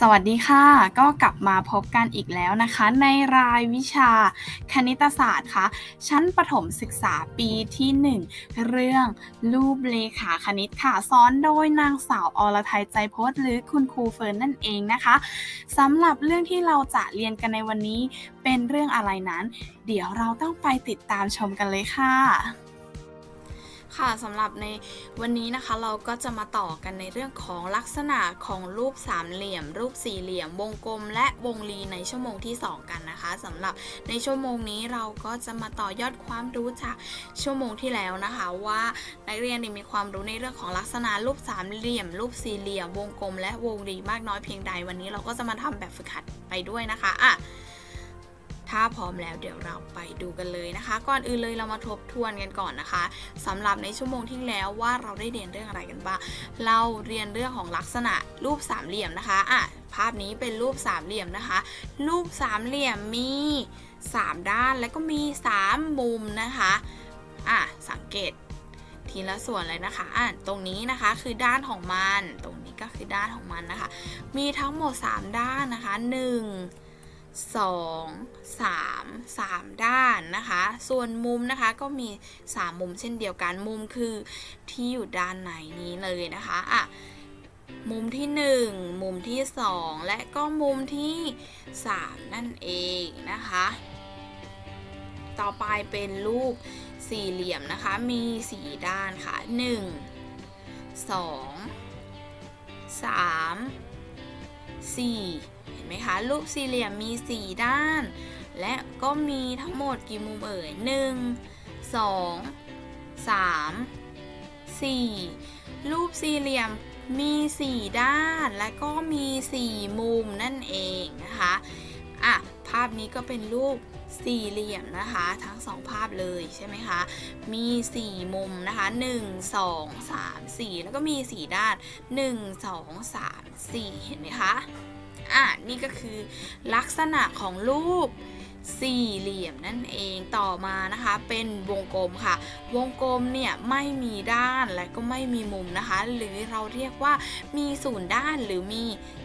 สวัสดีค่ะ ก็กลับมาพบกันอีกแล้วนะคะ ในรายวิชาคณิตศาสตร์ค่ะ ชั้นประถมศึกษาปีที่ 1 เรื่องรูปเลขาคณิตค่ะสอนโดยนางสาวอรไทยใจโพสหรือคุณครูเฟิร์นนั่นเองนะคะสำหรับเรื่องที่เราจะเรียนกันในวันนี้เป็นเรื่องอะไรนั้น เดี๋ยวเราต้องไปติดตามชมกันเลยค่ะ ค่ะสำหรับในวันนี้นะคะเราก็จะมาต่อกันในเรื่องของลักษณะของรูปสามเหลี่ยม รูปสี่เหลี่ยม วงกลม และวงรีในชั่วโมงที่ 2 กันนะคะสำหรับในชั่วโมงนี้เราก็จะมาต่อยอดความรู้จากชั่วโมงที่แล้วนะคะ ว่านักเรียนมีความรู้ในเรื่องของลักษณะรูปสามเหลี่ยม รูปสี่เหลี่ยม วงกลม และวงรีมากน้อยเพียงใด วันนี้เราก็จะมาทำแบบฝึกหัดไปด้วยนะคะอะ ถ้าพร้อมแล้วเดี๋ยวเราไปดูกันเลยนะคะ ก่อนอื่นเลยเรามาทบทวนกันก่อนนะคะสำหรับในชั่วโมงที่แล้วว่าเราได้เรียนเรื่องอะไรกันบ้าง เราเรียนเรื่องของลักษณะรูปสามเหลี่ยมนะคะอะภาพนี้เป็นรูปสามเหลี่ยมนะคะ รูปสามเหลี่ยมมี 3 ด้านแล้วก็มี 3 มุมนะคะอะสังเกตทีละส่วนเลยนะคะอะตรงนี้นะคะคือด้านของมัน ตรงนี้ก็คือด้านของมันนะคะ มีทั้งหมด 3 ด้านนะคะ 1 2 3 3 ด้านนะคะ ส่วนมุมนะคะก็มี 3 มุมเช่นเดียวกัน มุมคือที่อยู่ด้านไหนนี้เลยนะคะอะมุมที่ 1 มุมที่ 2 และก็มุมที่ 3 นั่นเองนะคะ ต่อไปเป็นรูปสี่เหลี่ยมนะคะ มี 4 ด้านค่ะ 1 2 3 4เห็นไหมคะรูปสี่เหลี่ยมมี 4 ด้าน และก็มีทั้งหมดกี่มุมเอ่ย 1 2 3 4 รูปสี่เหลี่ยมมี 4 ด้านและก็มี 4 มุมนั่นเองนะคะอะภาพนี้ก็เป็นรูปสี่เหลี่ยมนะคะ ทั้งสองภาพเลยใช่ไหมคะมี4มุมนะคะ1 2 3 4แล้วก็มี4ด้าน1 2 3 4เห็นไหมคะ อะนี่ก็คือลักษณะของรูปสี่เหลี่ยมนั่นเองต่อมานะคะเป็นวงกลมค่ะ วงกลมเนี่ยไม่มีด้านและก็ไม่มีมุมนะคะ หรือเราเรียกว่ามีศูนย์ด้านหรือมี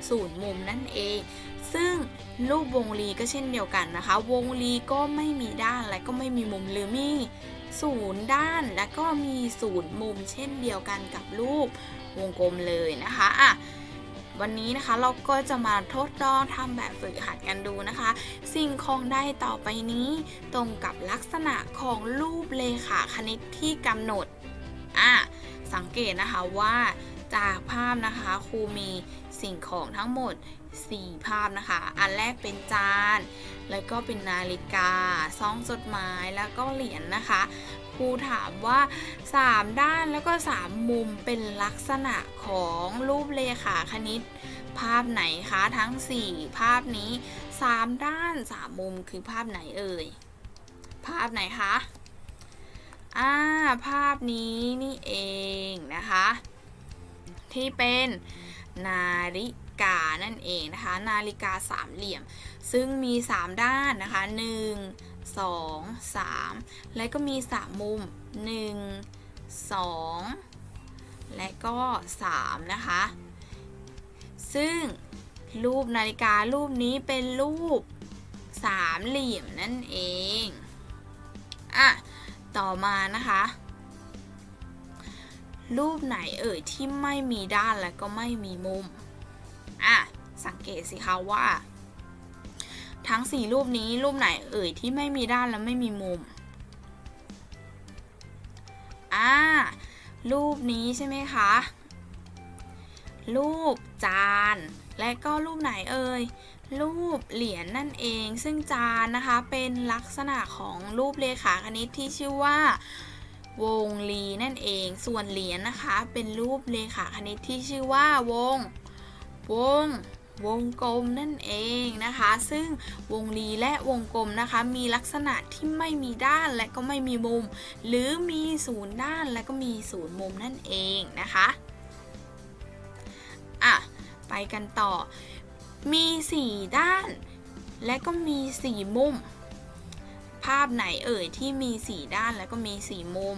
ศูนย์มุมนั่นเอง ซึ่งรูปวงรีก็เช่นเดียวกันนะคะ วงรีก็ไม่มีด้านและก็ไม่มีมุมหรือมีศูนย์ด้านและก็มีศูนย์มุมเช่นเดียวกันกับรูปวงกลมเลยนะคะอะ วันนี้นะคะเราก็จะมาทดลองทำแบบฝึกหัดกันดูนะคะ สิ่งของใดต่อไปนี้ตรงกับลักษณะของรูปเลขาคณิตที่กำหนดอะสังเกตนะคะว่าจากภาพนะคะครูมีสิ่งของทั้งหมด 4 ภาพนะคะ อันแรกเป็นจาน แล้วก็เป็นนาฬิกาซองจดหมายแล้วก็เหรียญนะคะ ครูถามว่า 3 ด้านแล้วก็ 3 มุมเป็นลักษณะของรูปเลขาคณิต ภาพไหนคะทั้ง 4 ภาพนี้ 3 ด้าน 3 มุมคือภาพไหนเอ่ย ภาพไหนคะอ่าภาพนี้นี่เองนะคะ ที่เป็นนาฬิกานั่นเองนะคะ นาฬิกาสามเหลี่ยม ซึ่งมี 3 ด้านนะคะ 1 2 3 และก็มี 3 มุม 1 2 และก็ 3 นะคะ ซึ่งรูปนาฬิการูปนี้เป็นรูปสามเหลี่ยมนั่นเอง อะ ต่อมานะคะ รูปไหนเอ่ยที่ไม่มีด้านและก็ไม่มีมุม อะ สังเกตสิคะว่า ทั้ง 4 รูปนี้รูปไหนเอ่ยที่ไม่มีด้านและไม่มีมุม อ่า รูปนี้ใช่ไหมคะ รูปจาน และก็รูปไหนเอ่ย รูปเหรียญนนั่นเอง ซึ่งจานนะคะเป็นลักษณะของรูปเลขาคณิตที่ชื่อว่าวงรีนั่นเอง ส่วนเหรียญนะคะ เป็นรูปเลขาคณิตที่ชื่อว่าวง วง วงกลมนั่นเองนะคะ ซึ่งวงรีและวงกลมนะคะ มีลักษณะที่ไม่มีด้านและก็ไม่มีมุม หรือมีศูนย์ด้านและก็มีศูนย์มุมนั่นเองนะคะอะไปกันต่อ มี 4 ด้าน และก็มี 4 มุม ภาพไหนเอ่ยที่มี 4 ด้านแล้วก็มี 4 มุม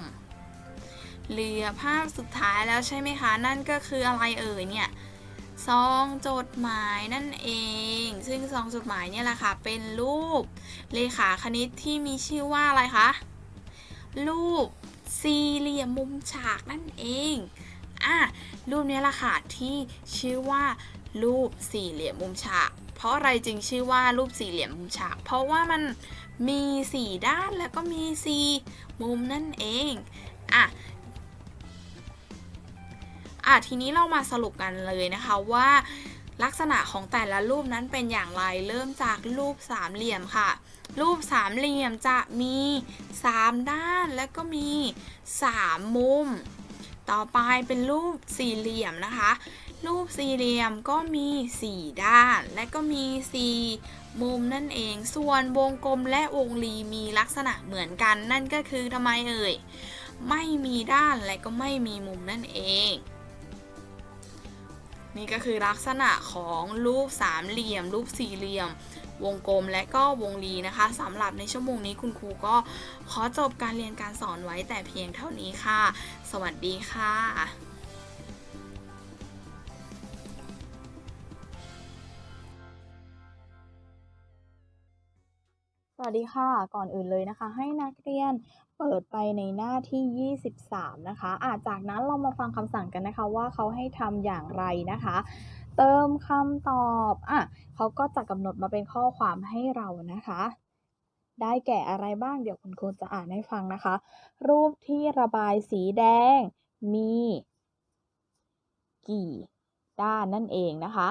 เหลือภาพสุดท้ายแล้วใช่ไหมคะ นั่นก็คืออะไรเอ่ยเนี่ย ซองจดหมายนั่นเอง ซึ่งซองจดหมายเนี่ยแหละค่ะ เป็นรูปเลขาคณิตที่มีชื่อว่าอะไรคะ รูปสี่เหลี่ยมมุมฉากนั่นเอง อะ รูปนี้แหละค่ะที่ชื่อว่ารูปสี่เหลี่ยมมุมฉาก เพราะอะไรจึงชื่อว่ารูปสี่เหลี่ยมมุมฉาก เพราะว่ามันมีสี่ด้านแล้วก็มีสี่มุมนั่นเอง อะ อะทีนี้เรามาสรุปกันเลยนะคะว่า ลักษณะของแต่ละรูปนั้นเป็นอย่างไรเริ่มจากรูปสามเหลี่ยมค่ะ รูปสามเหลี่ยมจะมี 3 ด้านและก็มี 3 มุม ต่อไปเป็นรูปสี่เหลี่ยมนะคะ รูปสี่เหลี่ยมก็มี 4 ด้าน และก็มี 4มุมนั่นเอง ส่วนวงกลมและวงรีมีลักษณะเหมือนกัน นั่นก็คือทำไมเอ่ย ไม่มีด้านและก็ไม่มีมุมนั่นเอง นี่ก็คือลักษณะของรูปสามเหลี่ยม รูปสี่เหลี่ยม วงกลมและก็วงรีนะคะสำหรับในชั่วโมงนี้คุณครูก็ขอจบการเรียนการสอนไว้แต่เพียงเท่านี้ค่ะ สวัสดีค่ะ สวัสดีค่ะ ก่อนอื่นเลยนะคะ ให้นักเรียนเปิดไปในหน้าที่ 23 นะคะอาจากนั้นเรามาฟังคำสั่งกันนะคะว่าเขาให้ทำอย่างไรนะคะ เติมคำตอบอะเขาก็จะกำหนดมาเป็นข้อความให้เรานะคะ ได้แก่อะไรบ้างเดี๋ยวคุณครูจะอ่านให้ฟังนะคะ รูปที่ระบายสีแดงมี กี่ ด้านนั่นเองนะคะ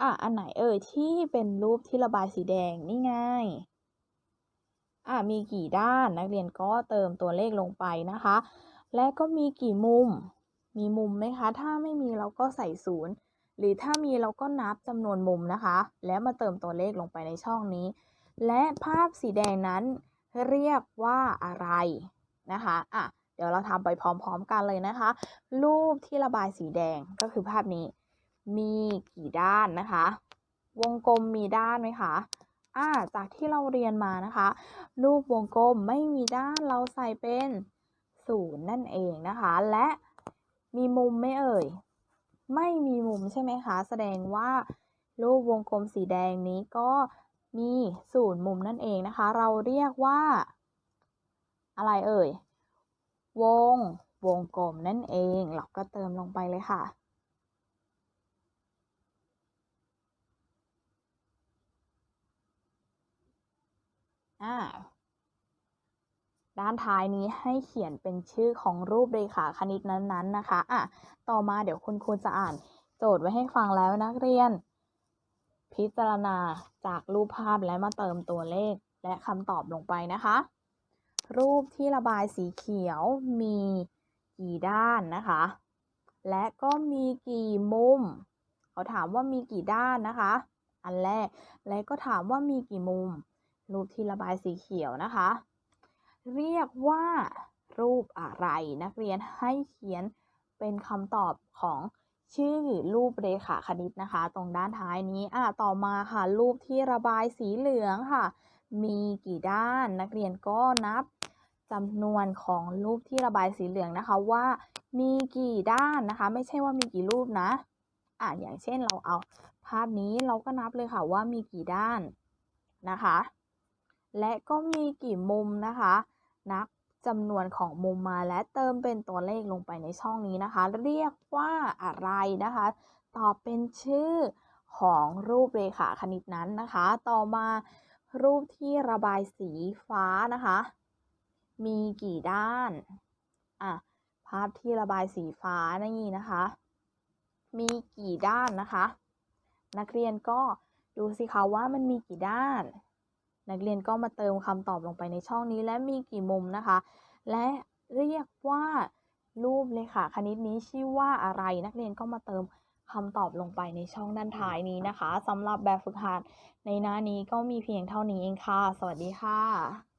อะอันไหนเอ่ยที่เป็นรูปที่ระบายสีแดงนี่ไง อะมีกี่ด้านนักเรียนก็เติมตัวเลขลงไปนะคะ และก็มีกี่มุม มีมุมไหมคะ ถ้าไม่มีเราก็ใส่ศูนย์หรือถ้ามีเราก็นับจำนวนมุมนะคะ แล้วมาเติมตัวเลขลงไปในช่องนี้ และภาพสีแดงนั้นเรียกว่าอะไรนะคะอะเดี๋ยวเราทำไปพร้อมๆกันเลยนะคะ รูปที่ระบายสีแดงก็คือภาพนี้ มีกี่ด้านนะคะ วงกลมมีด้านไหมคะ อ่าจากที่เราเรียนมานะคะ รูปวงกลมไม่มีด้านเราใส่เป็นศูนย์นั่นเองนะคะ และมีมุมไม่เอ่ย ไม่มีมุมใช่ไหมคะ แสดงว่ารูปวงกลมสีแดงนี้ก็มีศูนย์มุมนั่นเองนะคะ เราเรียกว่า อะไรเอ่ย วง วงกลมนั่นเอง เราก็เติมลงไปเลยค่ะ อ่า ด้านท้ายนี้ให้เขียนเป็นชื่อของรูปเรขาคณิตนั้นๆนะคะอะต่อมาเดี๋ยวคุณครูจะอ่านโจทย์ไว้ให้ฟังแล้วนักเรียน พิจารณาจากรูปภาพและมาเติมตัวเลขและคำตอบลงไปนะคะ รูปที่ระบายสีเขียวมีกี่ด้านนะคะ และก็มีกี่มุม เขาถามว่ามีกี่ด้านนะคะ อันแรก และก็ถามว่ามีกี่มุม รูปที่ระบายสีเขียวนะคะ เรียกว่ารูปอะไรนักเรียนให้เขียนเป็นคำตอบของชื่อรูปเรขาคณิตนะคะ ตรงด้านท้ายนี้อะต่อมาค่ะ รูปที่ระบายสีเหลืองค่ะ มีกี่ด้านนักเรียนก็นับจำนวนของรูปที่ระบายสีเหลืองนะคะว่ามีกี่ด้านนะคะ ไม่ใช่ว่ามีกี่รูปนะอะอย่างเช่นเราเอาภาพนี้เราก็นับเลยค่ะว่ามีกี่ด้านนะคะ และก็มีกี่มุมนะคะ นับจำนวนของมุมมาและเติมเป็นตัวเลขลงไปในช่องนี้นะคะ เรียกว่าอะไรนะคะ ตอบเป็นชื่อของรูปเรขาคณิตนั้นนะคะ ต่อมารูปที่ระบายสีฟ้านะคะ มีกี่ด้านอะภาพที่ระบายสีฟ้านี่นะคะ มีกี่ด้านนะคะ นักเรียนก็ดูสิคะว่ามันมีกี่ด้าน นักเรียนก็มาเติมคำตอบลงไปในช่องนี้ และมีกี่มุมนะคะ และเรียกว่ารูปเลยค่ะ คณิตนี้ชื่อว่าอะไรนักเรียนก็มาเติมคำตอบลงไปในช่องด้านท้ายนี้นะคะสำหรับแบบฝึกหัดในหน้านี้ก็มีเพียงเท่านี้เองค่ะ สวัสดีค่ะ